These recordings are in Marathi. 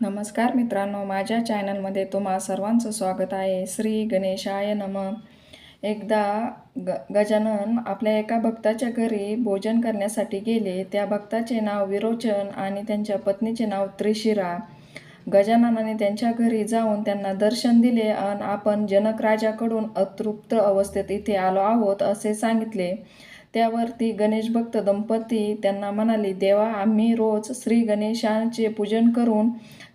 नमस्कार मित्रांनो माझ्या चॅनलमध्ये तुम्हा सर्वांचं स्वागत आहे. श्री गणेशाय नम. एकदा ग गजानन आपल्या एका भक्ताच्या घरी भोजन करण्यासाठी गेले. त्या भक्ताचे नाव विरोचन आणि त्यांच्या पत्नीचे नाव त्रिशिरा. गजाननाने त्यांच्या घरी जाऊन त्यांना दर्शन दिले आणि आपण जनक राजाकडून अतृप्त अवस्थेत इथे आलो आहोत असे सांगितले. त्यावरती गणेश भक्त दंपती त्यांना म्हणाली देवा आम्ही रोज श्री गणेशांचे पूजन करून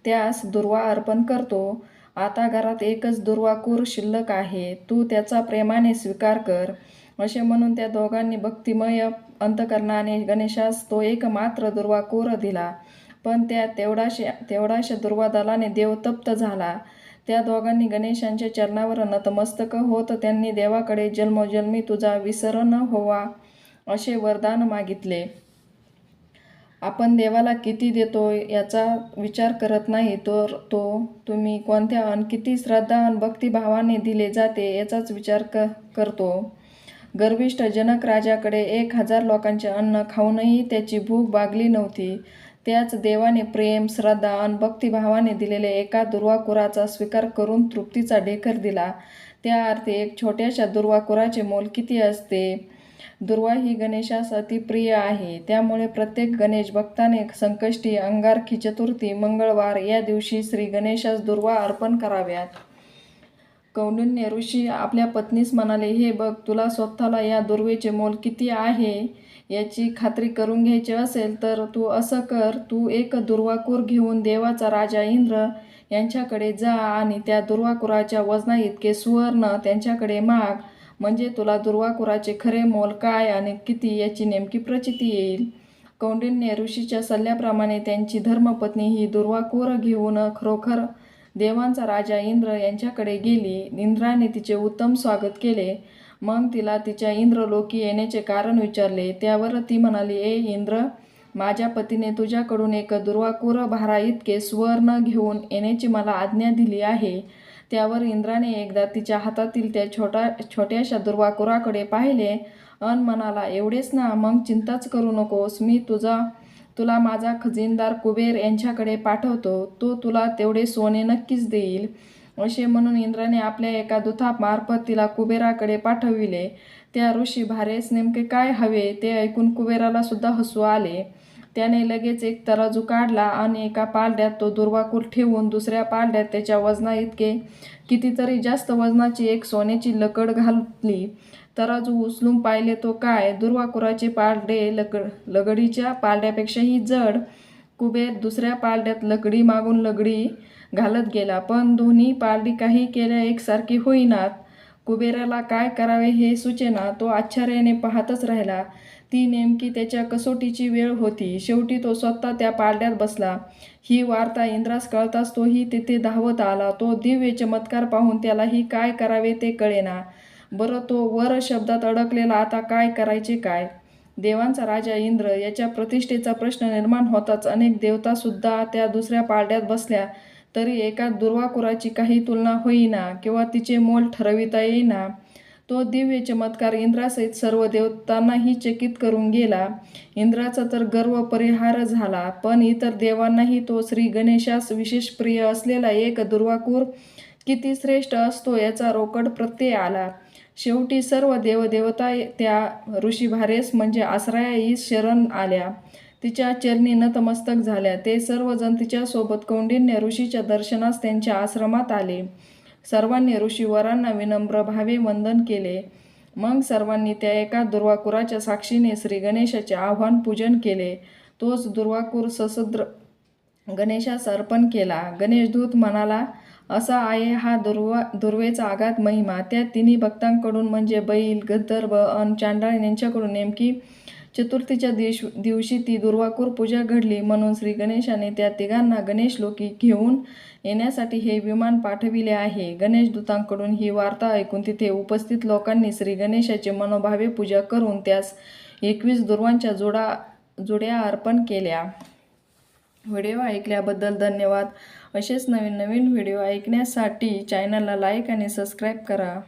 त्यास दुर्वा अर्पण करतो. आता घरात एकच दुर्वाकूर शिल्लक आहे. तू त्याचा प्रेमाने स्वीकार कर. असे म्हणून त्या दोघांनी भक्तिमय अंतकरणाने गणेशास तो एकमात्र दुर्वाकूर दिला. पण त्या तेवढाशा तेवढाशा दुर्वादलाने देव तप्त झाला. त्या दोघांनी गणेशांच्या चरणावर नतमस्तक होत त्यांनी देवाकडे जन्मोजन्मी तुझा विसरण होवा असे वरदान मागितले. आपण देवाला किती देतो याचा विचार करत नाही तर तो तुम्ही कोणत्या अन किती श्रद्धा आणि भक्तिभावाने दिले जाते याचाच विचार क करतो. गर्विष्ठ जनक राजाकडे एक हजार लोकांचे अन्न खाऊनही त्याची भूक भागली नव्हती. त्याच देवाने प्रेम श्रद्धा आणि भक्तिभावाने दिलेल्या एका दुर्वाकुराचा स्वीकार करून तृप्तीचा ढेकर दिला. त्या अर्थी एक छोट्याशा दुर्वाकुराचे मोल किती असते? दुर्वा ही गणेशास अतिप्रिय आहे. त्यामुळे प्रत्येक गणेश भक्ताने संकष्टी अंगारखी चतुर्थी मंगळवार या दिवशी श्री गणेशास दुर्वा अर्पण कराव्यात. कौंडिन्य ऋषी आपल्या पत्नीस म्हणाले हे बघ तुला स्वतःला या दुर्वेचे मोल किती आहे? याची खात्री करून घ्यायची असेल तर तू असं कर तू एक दुर्वाकूर घेऊन देवाचा राजा इंद्र यांच्याकडे जा आणि त्या दुर्वाकुराच्या वजना इतके सुवर्ण त्यांच्याकडे माग म्हणजे तुला दुर्वाकुराचे खरे मोल काय आणि किती याची नेमकी प्रचिती येईल? कौंडिन्य ऋषीच्या सल्ल्याप्रमाणे त्यांची धर्मपत्नी ही दुर्वाकुर घेऊन खरोखर देवांचा राजा इंद्र यांच्याकडे गेली. इंद्राने तिचे उत्तम स्वागत केले. मग तिला तिच्या इंद्रलोकी येण्याचे कारण विचारले. त्यावर ती म्हणाली ए इंद्र माझ्या पतीने तुझ्याकडून एक दुर्वाकुर भारा इतके सुवर्ण घेऊन येण्याची मला आज्ञा दिली आहे. त्यावर इंद्राने एकदा तिच्या हातातील त्या छोटा छोट्याशा दुर्वाकुराकडे पाहिले. अन म्हणाला एवढेच ना मग चिंताच करू नकोस. मी तुझा तुला माझा खजिनदार कुबेर यांच्याकडे पाठवतो. तो तुला तेवढे सोने नक्कीच देईल. असे म्हणून इंद्राने आपल्या एका दुथामार्फत तिला कुबेराकडे पाठविले. त्या ऋषी भारेस नेमके काय हवे ते ऐकून कुबेराला सुद्धा हसू आले. त्याने लगेच एक तराजू काढला आणि एका पालड्यात तो दुर्वाकूर ठेवून दुसऱ्या पालड्यात त्याच्या वजना इतके कितीतरी जास्त वजनाची एक सोन्याची लकड घातली. तराजू उचलून पाहिले तो काय? दुर्वाकुराचे पालडे लकड लगडीच्या पालड्यापेक्षाही जड. कुबेर दुसऱ्या पालड्यात लकडी मागून लगडी घालत गेला. पण दोन्ही पालडी काही केल्या एकसारखी होईनात. कुबेराला काय करावे हे सुचेना तो आश्चर्याने पाहतच राहिला. ती नेमकी त्याच्या कसोटीची वेळ होती. शेवटी तो स्वतः त्या पारड्यात बसला. ही वार्ता इंद्रास कळताच तोही तिथे धावत आला. तो दिव्य चमत्कार पाहून त्यालाही काय करावे ते कळेना. बरं तो वर शब्दात अडकलेला आता काय करायचे काय? देवांचा राजा इंद्र याच्या प्रतिष्ठेचा प्रश्न निर्माण होताच अनेक देवतासुद्धा त्या दुसऱ्या पारड्यात बसल्या. तरी एका दुर्वाकुराची काही तुलना होईना किंवा तिचे मोल ठरविता येईना. तो दिव्य चमत्कार इंद्रासहित सर्व देवतांनाही चकित करून गेला. इंद्राचा तर गर्व परिहार झाला पण इतर देवांनाही तो श्री गणेशास विशेष प्रिय असलेला एक दुर्वाकूर किती श्रेष्ठ असतो याचा रोकड प्रत्यय आला. शेवटी सर्व देवदेवता त्या ऋषीभारेस म्हणजे आश्रयाईस शरण आल्या. तिच्या चरणी नतमस्तक झाल्या. ते सर्वजण तिच्यासोबत कौंडिन्य ऋषीच्या दर्शनास त्यांच्या आश्रमात आले. सर्वांनी ऋषीवरांना विनम्र भावे वंदन केले. मग सर्वांनी त्या एका दुर्वाकुराच्या साक्षीने श्री गणेशाचे आव्हान पूजन केले. तोच दुर्वाकूर ससद्र गणेशास अर्पण केला. गणेशदूत म्हणाला असा आहे हा दुर्वा दुर्वेचा आघात महिमा. त्या तिन्ही भक्तांकडून म्हणजे बैल गंधर्व अन चांडाळ यांच्याकडून नेमकी चतुर्थीच्या दिवश दिवशी ती दुर्वाकूर पूजा घडली म्हणून श्री गणेशाने त्या तिघांना गणेश लोकी घेऊन येण्यासाठी हे विमान पाठविले आहे. गणेश दूतांकडून ही वार्ता ऐकून तिथे उपस्थित लोकांनी श्री गणेशाचे मनोभावे पूजा करून त्यास एकवीस दुर्वांच्या जोडा जोड्या अर्पण केल्या. व्हिडिओ ऐकल्याबद्दल धन्यवाद. असेच नवीन नवीन व्हिडिओ ऐकण्यासाठी चॅनलला लाईक आणि सबस्क्राईब करा.